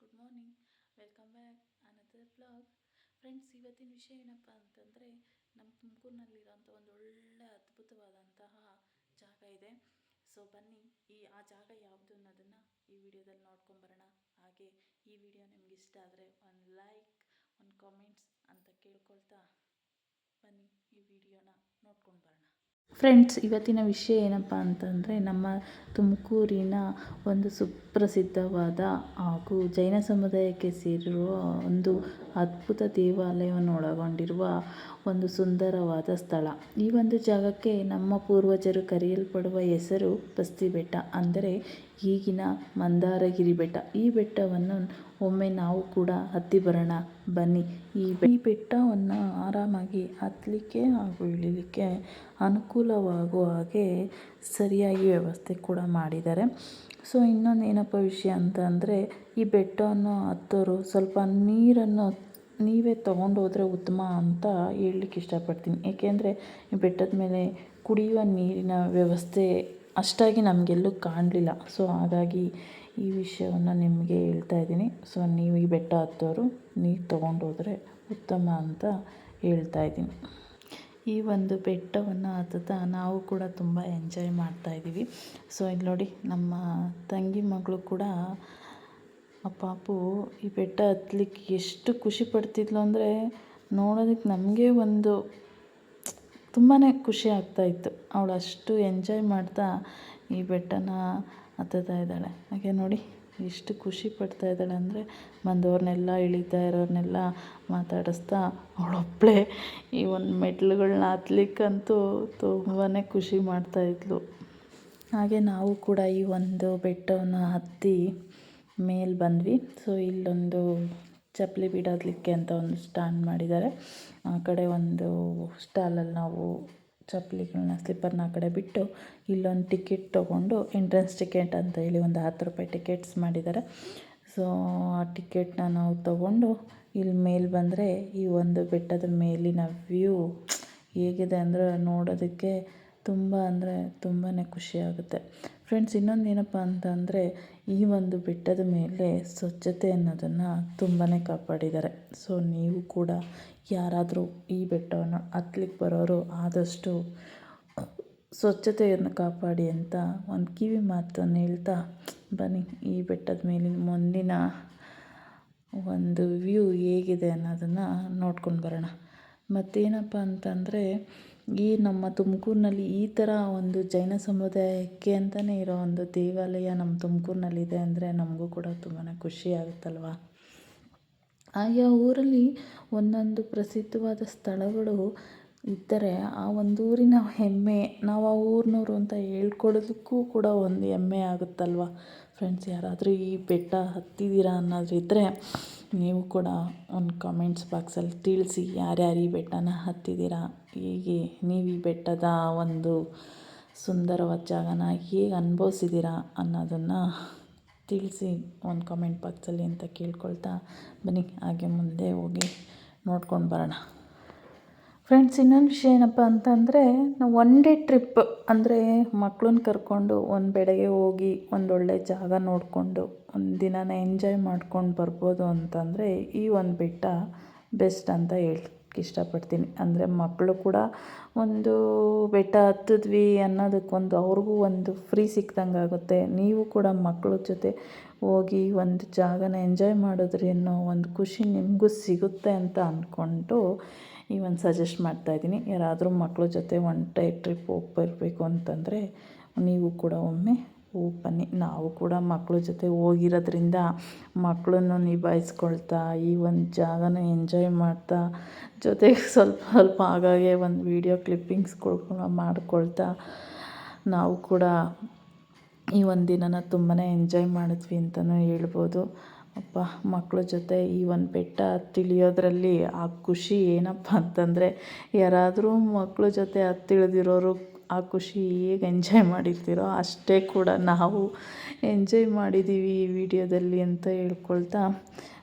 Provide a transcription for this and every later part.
Good morning welcome back another blog friends ಇವತ್ತಿನ ವಿಷಯ ಏನಪ್ಪ ಅಂತಂದರೆ ನಮ್ಮ ತುಮಕೂರಿನಲ್ಲಿರೋಂಥ ಒಂದು ಒಳ್ಳೆ ಅದ್ಭುತವಾದಂತಹ ಜಾಗ ಇದೆ. ಸೊ ಬನ್ನಿ. ಈ, ಆ ಜಾಗ ಯಾವುದು ಅನ್ನೋದನ್ನು ಈ ವಿಡಿಯೋದಲ್ಲಿ ನೋಡ್ಕೊಂಬರೋಣ ಹಾಗೆ ಈ ವಿಡಿಯೋ ನಿಮ್ಗೆ ಇಷ್ಟ ಆದರೆ ಒಂದು ಲೈಕ್ ಒಂದು ಕಾಮೆಂಟ್ಸ್ ಅಂತ ಕೇಳ್ಕೊಳ್ತಾ ಬನ್ನಿ ಈ ವಿಡಿಯೋನ ನೋಡ್ಕೊಂಡು ಬರೋಣ. ಫ್ರೆಂಡ್ಸ್ ಇವತ್ತಿನ ವಿಷಯ ಏನಪ್ಪ ಅಂತಂದರೆ, ನಮ್ಮ ತುಮಕೂರಿನ ಒಂದು ಸುಪ್ರಸಿದ್ಧವಾದ ಹಾಗೂ ಜೈನ ಸಮುದಾಯಕ್ಕೆ ಸೇರಿರುವ ಒಂದು ಅದ್ಭುತ ದೇವಾಲಯವನ್ನು ಒಳಗೊಂಡಿರುವ ಒಂದು ಸುಂದರವಾದ ಸ್ಥಳ. ಈ ಒಂದು ಜಾಗಕ್ಕೆ ನಮ್ಮ ಪೂರ್ವಜರು ಕರೆಯಲ್ಪಡುವ ಹೆಸರು ಬಸ್ತಿ ಬೆಟ್ಟ ಅಂದರೆ ಈಗಿನ ಮಂದಾರಗಿರಿ ಬೆಟ್ಟ. ಈ ಬೆಟ್ಟವನ್ನು ಒಮ್ಮೆ ನಾವು ಕೂಡ ಹತ್ತಿ ಬರೋಣ, ಬನ್ನಿ. ಈ ಈ ಬೆಟ್ಟವನ್ನು ಆರಾಮಾಗಿ ಹತ್ತಲಿಕ್ಕೆ ಹಾಗೂ ಇಳಿಲಿಕ್ಕೆ ಅನುಕೂಲವಾಗುವ ಹಾಗೆ ಸರಿಯಾಗಿ ವ್ಯವಸ್ಥೆ ಕೂಡ ಮಾಡಿದ್ದಾರೆ. ಸೊ, ಇನ್ನೊಂದು ಏನಪ್ಪ ವಿಷಯ ಅಂತ ಅಂದರೆ, ಈ ಬೆಟ್ಟವನ್ನು ಹತ್ತೋರು ಸ್ವಲ್ಪ ನೀರನ್ನು ನೀವೇ ತೊಗೊಂಡು ಹೋದರೆ ಉತ್ತಮ ಅಂತ ಹೇಳಲಿಕ್ಕೆ ಇಷ್ಟಪಡ್ತೀನಿ. ಏಕೆಂದರೆ, ಈ ಬೆಟ್ಟದ ಮೇಲೆ ಕುಡಿಯುವ ನೀರಿನ ವ್ಯವಸ್ಥೆ ಅಷ್ಟಾಗಿ ನಮಗೆಲ್ಲೂ ಕಾಣಲಿಲ್ಲ. ಸೊ, ಹಾಗಾಗಿ ಈ ವಿಷಯವನ್ನು ನಿಮಗೆ ಹೇಳ್ತಾ ಇದ್ದೀನಿ. ಸೊ ನೀವು ಈ ಬೆಟ್ಟ ಹತ್ತೋರು, ನೀರು ತೊಗೊಂಡು ಹೋದರೆ ಉತ್ತಮ ಅಂತ ಹೇಳ್ತಾ ಇದ್ದೀನಿ. ಈ ಒಂದು ಬೆಟ್ಟವನ್ನು ಹತ್ತುತ್ತಾ ನಾವು ಕೂಡ ತುಂಬ ಎಂಜಾಯ್ ಮಾಡ್ತಾ ಇದ್ದೀವಿ. ಸೊ ಇಲ್ಲಿ ನೋಡಿ ನಮ್ಮ ತಂಗಿ ಮಗಳು ಕೂಡ, ಆ ಪಾಪು ಈ ಬೆಟ್ಟ ಹತ್ತಲಿಕ್ಕೆ ಎಷ್ಟು ಖುಷಿ ಪಡ್ತಿದ್ಲು ಅಂದರೆ ನೋಡೋದಕ್ಕೆ ನಮಗೆ ಒಂದು ತುಂಬಾ ಖುಷಿ ಆಗ್ತಾಯಿತ್ತು ಅವಳು ಅಷ್ಟು ಎಂಜಾಯ್ ಮಾಡ್ತಾ ಈ ಬೆಟ್ಟನ ಹತ್ತುತ್ತಾ ಇದ್ದಾಳೆ. ಹಾಗೆ ನೋಡಿ, ಎಷ್ಟು ಖುಷಿ ಪಡ್ತಾ ಇದ್ದಾಳೆ ಅಂದರೆ ಬಂದವ್ರನ್ನೆಲ್ಲ ಇಳಿತಾ ಇರೋರನ್ನೆಲ್ಲ ಮಾತಾಡಿಸ್ತಾ ಅವಳೊಬ್ಬಳೆ ಈ ಒಂದು ಮೆಟ್ಲುಗಳನ್ನ ಹತ್ಲಿಕ್ಕಂತೂ ತುಂಬಾ ಖುಷಿ ಮಾಡ್ತಾಯಿದ್ಲು ಹಾಗೆ ನಾವು ಕೂಡ ಈ ಒಂದು ಬೆಟ್ಟವನ್ನು ಹತ್ತಿ ಮೇಲೆ ಬಂದ್ವಿ. ಸೊ ಇಲ್ಲೊಂದು ಚಪ್ಪಲಿ ಬಿಡೋದಕ್ಕೆ ಅಂತ ಒಂದು ಸ್ಟ್ಯಾಂಡ್ ಮಾಡಿದ್ದಾರೆ. ಆ ಕಡೆ ಒಂದು ಸ್ಟಾಲಲ್ಲಿ ನಾವು ಚಪ್ಪಲಿಗಳನ್ನ ಸ್ಲಿಪ್ಪರ್ನ ಆ ಕಡೆ ಬಿಟ್ಟು ಇಲ್ಲೊಂದು ಟಿಕೆಟ್ ತೊಗೊಂಡು ಎಂಟ್ರೆನ್ಸ್ ಟಿಕೆಟ್ ಅಂತ ಹೇಳಿ ಒಂದು ಹತ್ತು ರೂಪಾಯಿ ಟಿಕೆಟ್ಸ್ ಮಾಡಿದ್ದಾರೆ. ಸೊ ಆ ಟಿಕೆಟ್ನ ನಾವು ತೊಗೊಂಡು ಇಲ್ಲಿ ಮೇಲೆ ಬಂದರೆ ಈ ಒಂದು ಬೆಟ್ಟದ ಮೇಲಿನ ವ್ಯೂ ಹೇಗಿದೆ ಅಂದರೆ ನೋಡೋದಕ್ಕೆ ತುಂಬ ಅಂದರೆ ತುಂಬಾ ಖುಷಿಯಾಗುತ್ತೆ ಫ್ರೆಂಡ್ಸ್ ಇನ್ನೊಂದು ಏನಪ್ಪ ಅಂತಂದರೆ ಈ ಒಂದು ಬೆಟ್ಟದ ಮೇಲೆ ಸ್ವಚ್ಛತೆ ಅನ್ನೋದನ್ನು ತುಂಬಾ ಕಾಪಾಡಿದ್ದಾರೆ. ಸೊ ನೀವು ಕೂಡ ಯಾರಾದರೂ ಈ ಬೆಟ್ಟವನ್ನು ಹತ್ಲಿಕ್ಕೆ ಬರೋರು ಆದಷ್ಟು ಸ್ವಚ್ಛತೆಯನ್ನು ಕಾಪಾಡಿ ಅಂತ ಒಂದು ಕಿವಿ ಮಾತನ್ನು ಹೇಳ್ತಾ ಬನ್ನಿ. ಈ ಬೆಟ್ಟದ ಮೇಲಿನ ಮುಂದಿನ ಒಂದು ವ್ಯೂ ಹೇಗಿದೆ ಅನ್ನೋದನ್ನು ನೋಡ್ಕೊಂಡು ಬರೋಣ. ಮತ್ತೇನಪ್ಪ ಅಂತಂದರೆ ಈ ನಮ್ಮ ತುಮಕೂರಿನಲ್ಲಿ ಈ ಥರ ಒಂದು ಜೈನ ಸಮುದಾಯಕ್ಕೆ ಅಂತಲೇ ಇರೋ ಒಂದು ದೇವಾಲಯ ನಮ್ಮ ತುಮಕೂರಿನಲ್ಲಿದೆ ಅಂದರೆ ನಮಗೂ ಕೂಡ ತುಂಬಾ ಖುಷಿ ಆಗುತ್ತಲ್ವ? ಆಯಾ ಊರಲ್ಲಿ ಒಂದೊಂದು ಪ್ರಸಿದ್ಧವಾದ ಸ್ಥಳಗಳು ಇದ್ದರೆ ಆ ಒಂದು ಊರಿನ ಹೆಮ್ಮೆ, ನಾವು ಆ ಊರಿನವ್ರು ಅಂತ ಹೇಳ್ಕೊಳ್ಳೋದಕ್ಕೂ ಕೂಡ ಒಂದು ಹೆಮ್ಮೆ ಆಗುತ್ತಲ್ವ? ಫ್ರೆಂಡ್ಸ್ ಯಾರಾದರೂ ಈ ಬೆಟ್ಟ ಹತ್ತಿದ್ದೀರಾ ಅನ್ನೋದಿದ್ದರೆ ನೀವು ಕೂಡ ಒಂದು ಕಾಮೆಂಟ್ಸ್ ಬಾಕ್ಸಲ್ಲಿ ತಿಳಿಸಿ ಯಾರ್ಯಾರು ಈ ಬೆಟ್ಟನ ಹತ್ತಿದ್ದೀರಾ, ಹೇಗೆ, ನೀವು ಈ ಬೆಟ್ಟದ ಒಂದು ಸುಂದರವಾದ ಜಾಗನ ಹೇಗೆ ಅನುಭವಿಸಿದ್ದೀರಾ ಅನ್ನೋದನ್ನು ತಿಳಿಸಿ ಒಂದು ಕಾಮೆಂಟ್ ಬಾಕ್ಸಲ್ಲಿ ಅಂತ ಕೇಳ್ಕೊಳ್ತಾ ಬನ್ನಿ. ಹಾಗೆ ಮುಂದೆ ಹೋಗಿ ನೋಡ್ಕೊಂಡು ಬರೋಣ. ಫ್ರೆಂಡ್ಸ್ ಇನ್ನೊಂದು ವಿಷಯ ಏನಪ್ಪ ಅಂತಂದರೆ, ನಾವು ಒನ್ ಡೇ ಟ್ರಿಪ್ ಅಂದರೆ ಮಕ್ಕಳನ್ನ ಕರ್ಕೊಂಡು ಒಂದು ಬೆಳಗ್ಗೆ ಹೋಗಿ ಒಂದೊಳ್ಳೆ ಜಾಗ ನೋಡಿಕೊಂಡು, ಒಂದು ದಿನನ ಎಂಜಾಯ್ ಮಾಡ್ಕೊಂಡು ಬರ್ಬೋದು ಅಂತಂದರೆ ಈ ಒಂದು ಬೆಟ್ಟ ಬೆಸ್ಟ್ ಅಂತ ಹೇಳಕ್ಕೆ ಇಷ್ಟಪಡ್ತೀನಿ. ಅಂದರೆ ಮಕ್ಕಳು ಕೂಡ ಒಂದು ಬೆಟ್ಟ ಹತ್ತಿದ್ವಿ ಅನ್ನೋದಕ್ಕೊಂದು ಅವ್ರಿಗೂ ಒಂದು ಫ್ರೀ ಸಿಕ್ದಂಗೆ ಆಗುತ್ತೆ. ನೀವು ಕೂಡ ಮಕ್ಕಳ ಜೊತೆ ಹೋಗಿ ಒಂದು ಜಾಗನ ಎಂಜಾಯ್ ಮಾಡಿದ್ರೆ ಅನ್ನೋ ಒಂದು ಖುಷಿ ನಿಮಗೂ ಸಿಗುತ್ತೆ ಅಂತ ಅಂದ್ಕೊಂಡು ಈ ಒಂದು ಸಜೆಸ್ಟ್ ಮಾಡ್ತಾಯಿದ್ದೀನಿ ಯಾರಾದರೂ ಮಕ್ಕಳ ಜೊತೆ ಒನ್ ಡೇ ಟ್ರಿಪ್ ಹೋಗಿ ಬರಬೇಕು ಅಂತಂದರೆ ನೀವು ಕೂಡ ಒಮ್ಮೆ ಹೋಗಿ ಬನ್ನಿ ನಾವು ಕೂಡ ಮಕ್ಕಳ ಜೊತೆ ಹೋಗಿರೋದ್ರಿಂದ ಮಕ್ಕಳನ್ನು ನಿಭಾಯಿಸ್ಕೊಳ್ತಾ, ಈ ಒಂದು ಜಾಗನ ಎಂಜಾಯ್ ಮಾಡ್ತಾ, ಜೊತೆಗೆ ಸ್ವಲ್ಪ ಸ್ವಲ್ಪ ಆಗಾಗೆ ಒಂದು ವೀಡಿಯೋ ಕ್ಲಿಪ್ಪಿಂಗ್ಸ್ಗಳು ಮಾಡ್ಕೊಳ್ತಾ, ನಾವು ಕೂಡ ಈ ಒಂದು ದಿನನ ತುಂಬಾ ಎಂಜಾಯ್ ಮಾಡಿದ್ವಿ ಅಂತಲೂ ಹೇಳ್ಬೋದು. ಅಪ್ಪ ಮಕ್ಕಳ ಜೊತೆ ಈ ಒಂದು ಬೆಟ್ಟ ಹತ್ತಿಳಿಯೋದ್ರಲ್ಲಿ ಆ ಖುಷಿ ಏನಪ್ಪ ಅಂತಂದರೆ, ಯಾರಾದರೂ ಮಕ್ಕಳ ಜೊತೆ ಹತ್ತಿಳಿದಿರೋರು ಆ ಖುಷಿ ಹೇಗೆ ಎಂಜಾಯ್ ಮಾಡಿರ್ತೀರೋ ಅಷ್ಟೇ ಕೂಡ ನಾವು ಎಂಜಾಯ್ ಮಾಡಿದ್ದೀವಿ ಈ ವಿಡಿಯೋದಲ್ಲಿ ಅಂತ ಹೇಳ್ಕೊಳ್ತಾ.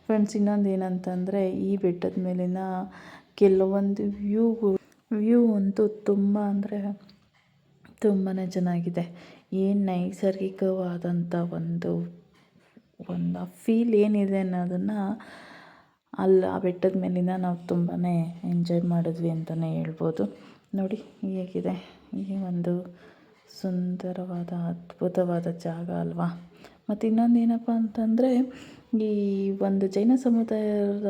ಫ್ರೆಂಡ್ಸ್ ಇನ್ನೊಂದು ಏನಂತಂದರೆ, ಈ ಬೆಟ್ಟದ ಮೇಲಿನ ಕೆಲವೊಂದು ವ್ಯೂಗಳು ವ್ಯೂ ಅಂತೂ ತುಂಬ ಅಂದರೆ ತುಂಬಾ ಚೆನ್ನಾಗಿದೆ. ಏನು ನೈಸರ್ಗಿಕವಾದಂಥ ಒಂದು ಒಂದು ಫೀಲ್ ಏನಿದೆ ಅನ್ನೋದನ್ನು ಅಲ್ಲಿ, ಆ ಬೆಟ್ಟದ ಮೇಲಿಂದ ನಾವು ತುಂಬಾ ಎಂಜಾಯ್ ಮಾಡಿದ್ವಿ ಅಂತಲೇ ಹೇಳ್ಬೋದು. ನೋಡಿ, ಹೇಗಿದೆ. ಈ ಒಂದು ಸುಂದರವಾದ, ಅದ್ಭುತವಾದ ಜಾಗ ಅಲ್ವಾ? ಮತ್ತು ಇನ್ನೊಂದು ಏನಪ್ಪ ಅಂತಂದರೆ, ಈ ಒಂದು ಜೈನ ಸಮುದಾಯದ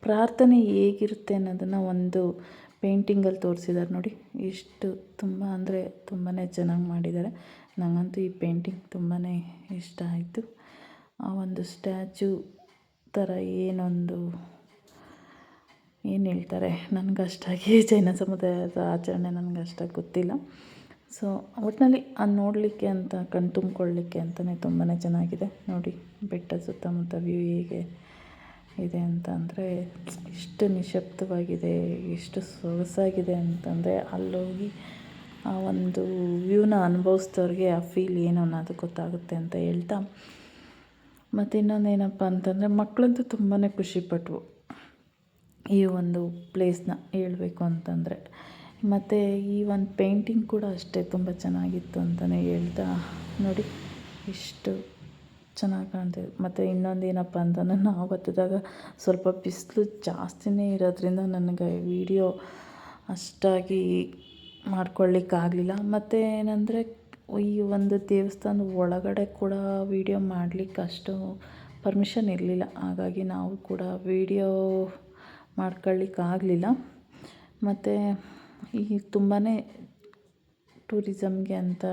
ಪ್ರಾರ್ಥನೆ ಹೇಗಿರುತ್ತೆ ಅನ್ನೋದನ್ನು ಒಂದು ಪೇಂಟಿಂಗಲ್ಲಿ ತೋರಿಸಿದ್ದಾರೆ ನೋಡಿ. ಇಷ್ಟು ತುಂಬ ಅಂದರೆ ತುಂಬಾ ಚೆನ್ನಾಗಿ ಮಾಡಿದ್ದಾರೆ ನನಗಂತೂ ಈ ಪೇಂಟಿಂಗ್ ತುಂಬಾ ಇಷ್ಟ ಆಯಿತು. ಆ ಒಂದು ಸ್ಟ್ಯಾಚು ಥರ ಏನೊಂದು ಏನು ಹೇಳ್ತಾರೆ? ನನಗಷ್ಟಾಗಿ ಜೈನ ಸಮುದಾಯದ ಆಚರಣೆ ನನಗೆ ಅಷ್ಟಾಗಿ ಗೊತ್ತಿಲ್ಲ. ಸೊ ಒಟ್ಟಿನಲ್ಲಿ ಅದು ನೋಡಲಿಕ್ಕೆ ಅಂತ, ಕಣ್ ತುಂಬಿಕೊಳ್ಳಿಕ್ಕೆ ಅಂತಲೇ ತುಂಬಾ ಚೆನ್ನಾಗಿದೆ. ನೋಡಿ, ಬೆಟ್ಟ ಸುತ್ತಮುತ್ತ ವ್ಯೂ ಹೇಗೆ ಇದೆ ಅಂತ ಅಂದರೆ ಎಷ್ಟು ನಿಶಬ್ದವಾಗಿದೆ ಎಷ್ಟು ಸೊಗಸಾಗಿದೆ ಅಂತಂದರೆ ಅಲ್ಲೋಗಿ ಆ ಒಂದು ವ್ಯೂನ ಅನುಭವಿಸ್ದವ್ರಿಗೆ ಆ ಫೀಲ್ ಏನು ಅನ್ನೋದು ಗೊತ್ತಾಗುತ್ತೆ ಅಂತ ಹೇಳ್ತಾ ಮತ್ತು ಇನ್ನೊಂದು ಏನಪ್ಪ ಅಂತಂದರೆ ಮಕ್ಕಳಂತೂ ತುಂಬಾ ಖುಷಿಪಟ್ವು ಈ ಒಂದು ಪ್ಲೇಸ್ನ ಹೇಳಬೇಕು ಅಂತಂದರೆ. ಮತ್ತು ಈ ಒಂದು ಪೇಂಟಿಂಗ್ ಕೂಡ ಅಷ್ಟೇ ತುಂಬ ಚೆನ್ನಾಗಿತ್ತು ಅಂತಲೇ ಹೇಳ್ತಾ ನೋಡಿ, ಇಷ್ಟು ಚೆನ್ನಾಗಿ ಕಾಣ್ತಿದೆ. ಮತ್ತು ಇನ್ನೊಂದು ಏನಪ್ಪ ಅಂತಂದರೆ ನಾವು ಹತ್ತಿದಾಗ ಸ್ವಲ್ಪ ಬಿಸಿಲು ಜಾಸ್ತಿನೇ ಇರೋದ್ರಿಂದ ನನಗೆ ವೀಡಿಯೋ ಅಷ್ಟಾಗಿ ಮಾಡ್ಕೊಳ್ಳಿಕ್ಕಾಗಲಿಲ್ಲ ಮತ್ತು ಏನಂದರೆ ಈ ಒಂದು ದೇವಸ್ಥಾನದ ಒಳಗಡೆ ಕೂಡ ವೀಡಿಯೋ ಮಾಡ್ಲಿಕ್ಕೆ ಅಷ್ಟು ಪರ್ಮಿಷನ್ ಇರಲಿಲ್ಲ. ಹಾಗಾಗಿ ನಾವು ಕೂಡ ವೀಡಿಯೋ ಮಾಡ್ಕೊಳ್ಳಿಕ್ಕಾಗಲಿಲ್ಲ ಮತ್ತು ಈ ತುಂಬಾ ಟೂರಿಸಮ್ಗೆ ಅಂತ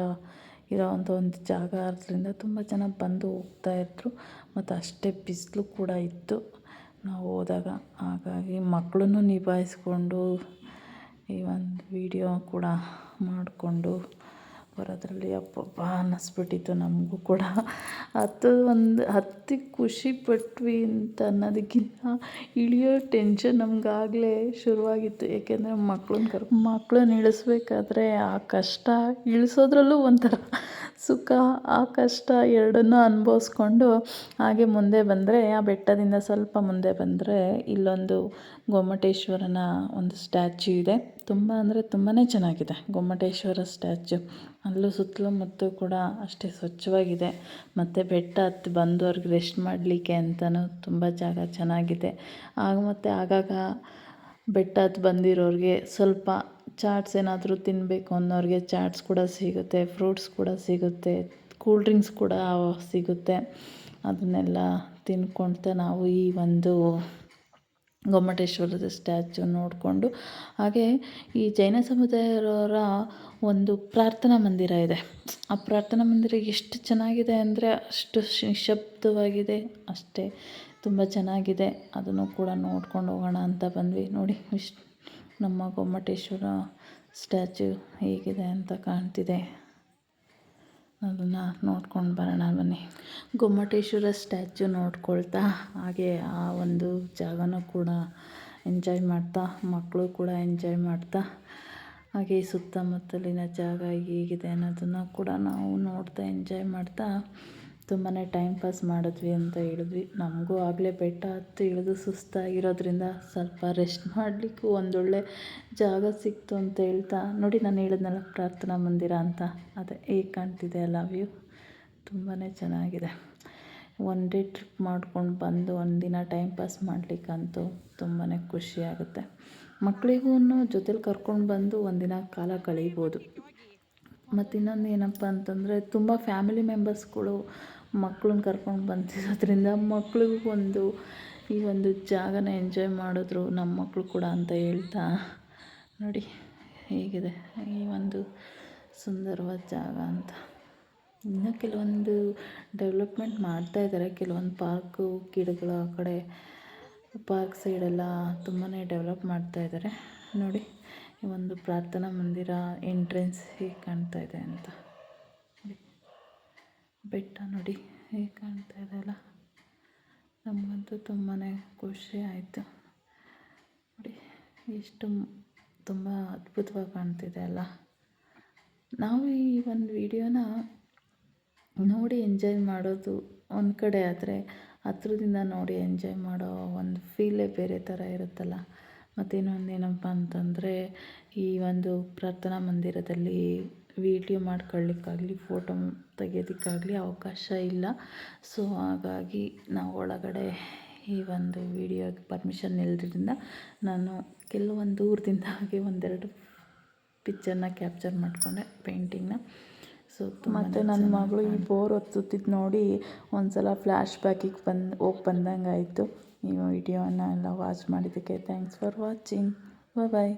ಇರೋವಂಥ ಒಂದು ಜಾಗ ಆದ್ದರಿಂದ ತುಂಬ ಜನ ಬಂದು ಹೋಗ್ತಾಯಿದ್ರು ಮತ್ತು ಅಷ್ಟೇ ಬಿಸಿಲು ಕೂಡ ಇತ್ತು. ನಾವು ಹೋದಾಗ ಹಾಗಾಗಿ ಮಕ್ಕಳನ್ನು ನಿಭಾಯಿಸ್ಕೊಂಡು ಈ ಒಂದು ವೀಡಿಯೋ ಕೂಡ ಮಾಡಿಕೊಂಡು ಬರೋದ್ರಲ್ಲಿ ಅಪ್ಪಬ್ಬ ಅನ್ನಿಸ್ಬಿಟ್ಟಿತ್ತು ನಮಗೂ ಕೂಡ. ಹತ್ತು ಒಂದು ಹತ್ತಿ ಖುಷಿ ಪಟ್ವಿ ಅಂತ ಅನ್ನೋದಕ್ಕಿಂತ ಇಳಿಯೋ ಟೆನ್ಷನ್ ನಮಗಾಗಲೇ ಶುರುವಾಗಿತ್ತು. ಏಕೆಂದರೆ ಮಕ್ಳನ್ನ ಕರ್ ಮಕ್ಳನ್ನ ಇಳಿಸ್ಬೇಕಾದ್ರೆ ಆ ಕಷ್ಟ ಇಳಿಸೋದ್ರಲ್ಲೂ ಒಂಥರ ಸುಖ, ಆ ಕಷ್ಟ ಎರಡನ್ನೂ ಅನುಭವಿಸ್ಕೊಂಡು ಹಾಗೆ ಮುಂದೆ ಬಂದರೆ, ಆ ಬೆಟ್ಟದಿಂದ ಸ್ವಲ್ಪ ಮುಂದೆ ಬಂದರೆ ಇಲ್ಲೊಂದು ಗೊಮ್ಮಟೇಶ್ವರನ ಒಂದು ಸ್ಟ್ಯಾಚ್ಯೂ ಇದೆ. ತುಂಬ ಅಂದರೆ ತುಂಬಾ ಚೆನ್ನಾಗಿದೆ ಗೊಮ್ಮಟೇಶ್ವರ ಸ್ಟ್ಯಾಚ್ಯೂ. ಅಲ್ಲೂ ಸುತ್ತಲೂ ಮತ್ತು ಕೂಡ ಅಷ್ಟೇ ಸ್ವಚ್ಛವಾಗಿದೆ. ಮತ್ತು ಬೆಟ್ಟ ಹತ್ತಿ ಬಂದವ್ರಿಗೆ ರೆಸ್ಟ್ ಮಾಡಲಿಕ್ಕೆ ಅಂತಲೂ ತುಂಬ ಜಾಗ ಚೆನ್ನಾಗಿದೆ. ಆಗ ಮತ್ತು ಆಗಾಗ ಬೆಟ್ಟ ಹತ್ತಿ ಬಂದಿರೋರಿಗೆ ಸ್ವಲ್ಪ ಚಾಟ್ಸ್ ಏನಾದರೂ ತಿನ್ನಬೇಕು ಅನ್ನೋರಿಗೆ ಚಾಟ್ಸ್ ಕೂಡ ಸಿಗುತ್ತೆ, ಫ್ರೂಟ್ಸ್ ಕೂಡ ಸಿಗುತ್ತೆ, ಕೂಲ್ ಡ್ರಿಂಕ್ಸ್ ಕೂಡ ಸಿಗುತ್ತೆ. ಅದನ್ನೆಲ್ಲ ತಿನ್ಕೊಳ್ತಾ ನಾವು ಈ ಒಂದು ಗೊಮ್ಮಟೇಶ್ವರದ ಸ್ಟ್ಯಾಚು ನೋಡಿಕೊಂಡು. ಹಾಗೆ ಈ ಜೈನ ಸಮುದಾಯದವರ ಒಂದು ಪ್ರಾರ್ಥನಾ ಮಂದಿರ ಇದೆ. ಆ ಪ್ರಾರ್ಥನಾ ಮಂದಿರ ಎಷ್ಟು ಚೆನ್ನಾಗಿದೆ ಅಂದರೆ ಅಷ್ಟು ನಿಶಬ್ದವಾಗಿದೆ. ಅಷ್ಟೇ ತುಂಬ ಚೆನ್ನಾಗಿದೆ. ಅದನ್ನು ಕೂಡ ನೋಡ್ಕೊಂಡು ಹೋಗೋಣ ಅಂತ ಬಂದ್ವಿ. ನೋಡಿ ನಮ್ಮ ಗೊಮ್ಮಟೇಶ್ವರ ಸ್ಟ್ಯಾಚು ಹೇಗಿದೆ ಅಂತ ಕಾಣ್ತಿದೆ. ಅದನ್ನು ನೋಡ್ಕೊಂಡು ಬರೋಣ ಬನ್ನಿ. ಗೊಮ್ಮಟೇಶ್ವರ ಸ್ಟ್ಯಾಚ್ಯು ನೋಡ್ಕೊಳ್ತಾ ಹಾಗೆ ಆ ಒಂದು ಜಾಗನೂ ಕೂಡ ಎಂಜಾಯ್ ಮಾಡ್ತಾ, ಮಕ್ಕಳು ಕೂಡ ಎಂಜಾಯ್ ಮಾಡ್ತಾ, ಹಾಗೆ ಸುತ್ತಮುತ್ತಲಿನ ಜಾಗ ಹೇಗಿದೆ ಅನ್ನೋದನ್ನು ಕೂಡ ನಾವು ನೋಡ್ತಾ ಎಂಜಾಯ್ ಮಾಡ್ತಾ ತುಂಬಾ ಟೈಮ್ ಪಾಸ್ ಮಾಡಿದ್ವಿ ಅಂತ ಹೇಳಿದ್ವಿ. ನಮಗೂ ಆಗಲೇ ಬೆಟ್ಟ ಹತ್ತಿ ಇಳಿದು ಸುಸ್ತಾಗಿರೋದ್ರಿಂದ ಸ್ವಲ್ಪ ರೆಸ್ಟ್ ಮಾಡಲಿಕ್ಕೂ ಒಂದೊಳ್ಳೆ ಜಾಗ ಸಿಕ್ತು ಅಂತ ಹೇಳ್ತಾ, ನೋಡಿ ನಾನು ಹೇಳಿದ್ನಲ್ಲ ಪ್ರಾರ್ಥನಾ ಮಂದಿರ ಅಂತ, ಅದೇ ಹೇಗೆ ಕಾಣ್ತಿದೆ ಅಲ್ಲ ವ್ಯೂ ತುಂಬಾ ಚೆನ್ನಾಗಿದೆ. ಒನ್ ಡೇ ಟ್ರಿಪ್ ಮಾಡ್ಕೊಂಡು ಬಂದು ಒಂದಿನ ಟೈಮ್ ಪಾಸ್ ಮಾಡಲಿಕ್ಕಂತೂ ತುಂಬಾ ಖುಷಿಯಾಗುತ್ತೆ ಮಕ್ಕಳಿಗೂ ಜೊತೇಲಿ ಕರ್ಕೊಂಡು ಬಂದು ಒಂದಿನ ಕಾಲ ಕಳೀಬೋದು. ಮತ್ತು ಇನ್ನೊಂದು ಏನಪ್ಪ ಅಂತಂದರೆ, ತುಂಬ ಫ್ಯಾಮಿಲಿ ಮೆಂಬರ್ಸ್ಗಳು ಮಕ್ಳನ್ನ ಕರ್ಕೊಂಡು ಬಂದಿರೋದ್ರಿಂದ ಮಕ್ಳಿಗೂ ಒಂದು ಈ ಒಂದು ಜಾಗನ ಎಂಜಾಯ್ ಮಾಡಿದ್ರು ನಮ್ಮ ಮಕ್ಕಳು ಕೂಡ ಅಂತ ಹೇಳ್ತಾ. ನೋಡಿ ಹೇಗಿದೆ ಈ ಒಂದು ಸುಂದರವಾದ ಜಾಗ ಅಂತ. ಇನ್ನು ಕೆಲವೊಂದು ಡೆವಲಪ್ಮೆಂಟ್ ಮಾಡ್ತಾ ಇದ್ದಾರೆ ಕೆಲವೊಂದು ಪಾರ್ಕು ಗಿಡಗಳು ಆ ಕಡೆ ಪಾರ್ಕ್ ಸೈಡೆಲ್ಲ ತುಂಬಾ ಡೆವಲಪ್ ಮಾಡ್ತಾ ಇದ್ದಾರೆ ನೋಡಿ ಈ ಒಂದು ಪ್ರಾರ್ಥನಾ ಮಂದಿರ ಎಂಟ್ರೆನ್ಸ್ ಹೇಗೆ ಕಾಣ್ತಾ ಇದೆ ಅಂತ. ಬೆಟ್ಟ ನೋಡಿ ಹೇಗೆ ಕಾಣ್ತಾ ಇದೆ ಅಲ್ಲ? ನಮಗಂತೂ ತುಂಬಾ ಖುಷಿ ಆಯಿತು. ನೋಡಿ, ಎಷ್ಟು ತುಂಬ ಅದ್ಭುತವಾಗಿ ಕಾಣ್ತಿದೆ ಅಲ್ಲ? ನಾವು ಈ ಒಂದು ವಿಡಿಯೋನ ನೋಡಿ ಎಂಜಾಯ್ ಮಾಡೋದು ಒಂದು ಕಡೆ ಆದರೆ ಹತ್ರದಿಂದ ನೋಡಿ ಎಂಜಾಯ್ ಮಾಡೋ ಒಂದು ಫೀಲೇ ಬೇರೆ ಥರ ಇರುತ್ತಲ್ಲ? ಮತ್ತು ಇನ್ನೊಂದು ಏನಪ್ಪ ಅಂತಂದರೆ, ಈ ಒಂದು ಪ್ರಾರ್ಥನಾ ಮಂದಿರದಲ್ಲಿ ವೀಡಿಯೋ ಮಾಡ್ಕೊಳ್ಳಿಕ್ಕಾಗಲಿ ಫೋಟೋ ತೆಗೆಯೋದಕ್ಕಾಗಲಿ ಅವಕಾಶ ಇಲ್ಲ. ಸೊ ಹಾಗಾಗಿ ನಾವು ಒಳಗಡೆ ಈ ಒಂದು ವಿಡಿಯೋಗೆ ಪರ್ಮಿಷನ್ ಇಲ್ಲದ್ರಿಂದ ನಾನು ಕೆಲವೊಂದು ದೂರದಿಂದ ಹಾಗೆ ಒಂದೆರಡು ಪಿಕ್ಚರ್ನ ಕ್ಯಾಪ್ಚರ್ ಮಾಡಿಕೊಂಡೆ ಪೇಂಟಿಂಗ್ನ ಸೊ ಮತ್ತು ನನ್ನ ಮಗಳು ಈ ಬೋರ್ ಹೊತ್ತುತ್ತಿದ್ದು ನೋಡಿ ಒಂದು ಸಲ ಫ್ಲ್ಯಾಶ್ ಬ್ಯಾಕಿಗೆ ಬಂದು ಹೋಗಿ ಬಂದಂಗೆ ಆಯಿತು ಈ ವಿಡಿಯೋನ ಎಲ್ಲ ವಾಚ್ ಮಾಡಿದ್ದಕ್ಕೆ thanks for watching bye bye